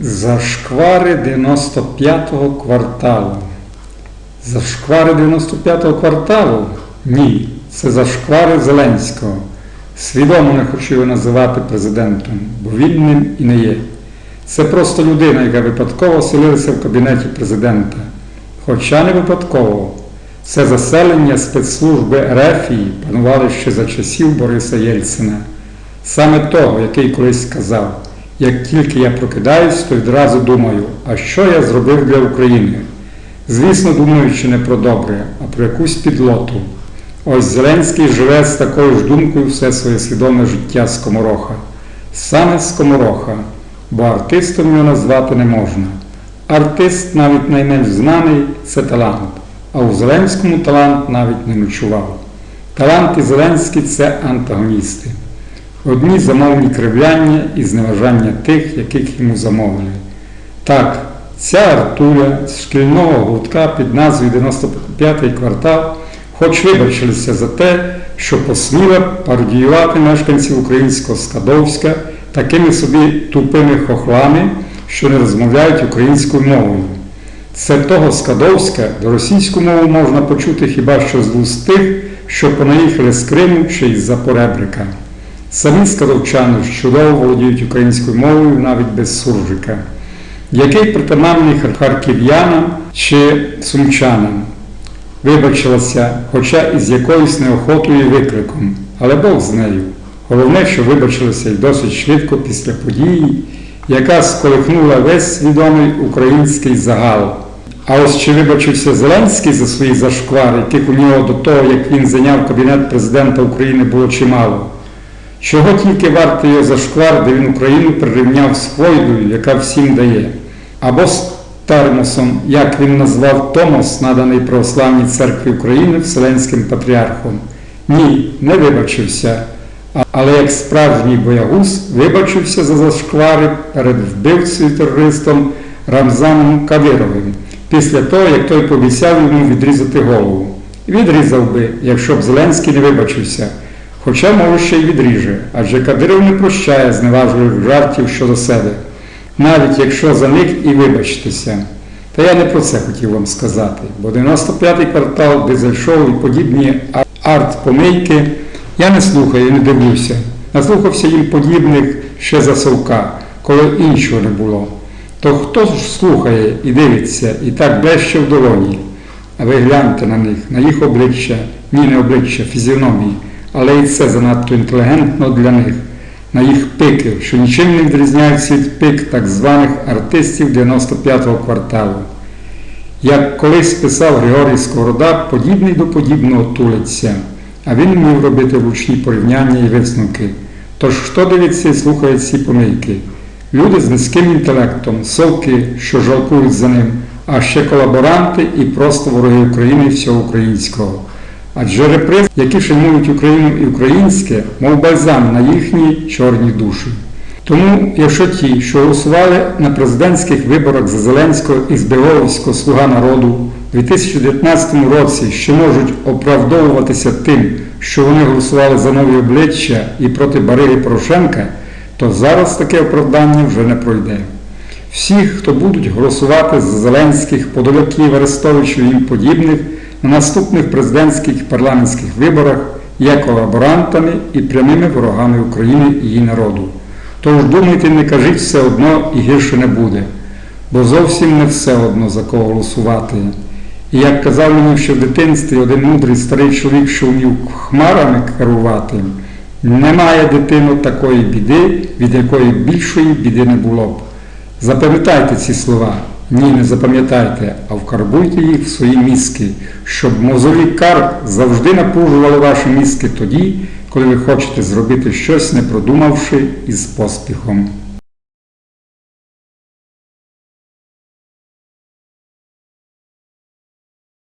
Зашквари 95-го кварталу. Зашквари 95-го кварталу? Ні, це зашквари Зеленського. Свідомо не хочу його називати президентом, бо він ним і не є. Це просто людина, яка випадково оселилася в кабінеті президента. Хоча не випадково. Це заселення спецслужби Ерефії панували ще за часів Бориса Єльцина. Саме того, який колись сказав, як тільки я прокидаюсь, то відразу думаю, а що я зробив для України? Звісно, думаючи не про добре, а про якусь підлоту. Ось Зеленський живе з такою ж думкою все своє свідоме життя скомороха. Саме скомороха, бо артистом його назвати не можна. Артист, навіть найменш знаний, це талант, а у Зеленському талант навіть не ночував. Талант і Зеленський це антагоністи. Одні замовні кривляння і зневажання тих, яких йому замовили. Так, ця Артуля з шкільного гуртка під назвою 95-й квартал хоч вибачилися за те, що посміла пародіювати мешканців українського Скадовська такими собі тупими хохлами, що не розмовляють українською мовою. Це того Скадовська до російську мову можна почути хіба що з вуст тих, що понаїхали з Криму чи із-за поребрика. Самі скадовчани чудово володіють українською мовою навіть без суржика, який притаманний харків'янам чи сумчанам. Вибачилася, хоча і з якоюсь неохотою і викриком, але Бог з нею. Головне, що вибачилася й досить швидко після події, яка сколихнула весь свідомий український загал. А ось чи вибачився Зеленський за свої зашквари, яких у нього до того, як він зайняв кабінет президента України, було чимало. Чого тільки вартий його зашквар, де він Україну прирівняв з Хвойдою, яка всім дає, або з термосом, як він назвав Томос, наданий Православній церкві України Вселенським патріархом. Ні, не вибачився. Але як справжній боягуз вибачився за зашквари перед вбивцею терористом Рамзаном Кадировим, після того, як той пообіцяв йому відрізати голову. Відрізав би, якщо б Зеленський не вибачився. Хоча, може, ще й відріже, адже Кадиров не прощає зневажливих жартів щодо себе, навіть якщо за них і вибачтеся. Та я не про це хотів вам сказати, бо 95-й квартал, де зайшов і подібні арт-помийки, я не слухаю і не дивлюся. Наслухався їм подібних ще за совка, коли іншого не було. То хто ж слухає і дивиться, і так блеще в долоні? А ви гляньте на них, на їх обличчя, ні, не обличчя, фізіономії, але і це занадто інтелігентно для них, на їх пики, що нічим не відрізняються від пик так званих артистів 95-го кварталу. Як колись писав Григорій Сковорода, подібний до подібного тулиться, а він вмів робити влучні порівняння і висновки. Тож хто дивиться і слухає ці помийки? Люди з низьким інтелектом, совки, що жалкують за ним, а ще колаборанти і просто вороги України і всього українського. Адже репрес, які шанують Україну і українське, мов бальзам на їхні чорні душі. Тому, якщо ті, що голосували на президентських виборах за Зеленського і Збеговського Слуга народу у 2019 році ще можуть оправдовуватися тим, що вони голосували за нові обличчя і проти Бариги Порошенка, то зараз таке оправдання вже не пройде. Всі, хто будуть голосувати за Зеленських, Подоляків, Арестовичів і їм подібних на наступних президентських і парламентських виборах є колаборантами і прямими ворогами України і її народу. Тож думайте, не кажіть все одно і гірше не буде, бо зовсім не все одно за кого голосувати. І як казав мені ще в дитинстві один мудрий старий чоловік, що вмів хмарами керувати, немає дитино такої біди, від якої більшої біди не було б. Запам'ятайте ці слова. Ні, не запам'ятайте, а вкарбуйте їх в свої мізки, щоб мозолі карп завжди напружували ваші мізки тоді, коли ви хочете зробити щось, не продумавши із поспіхом.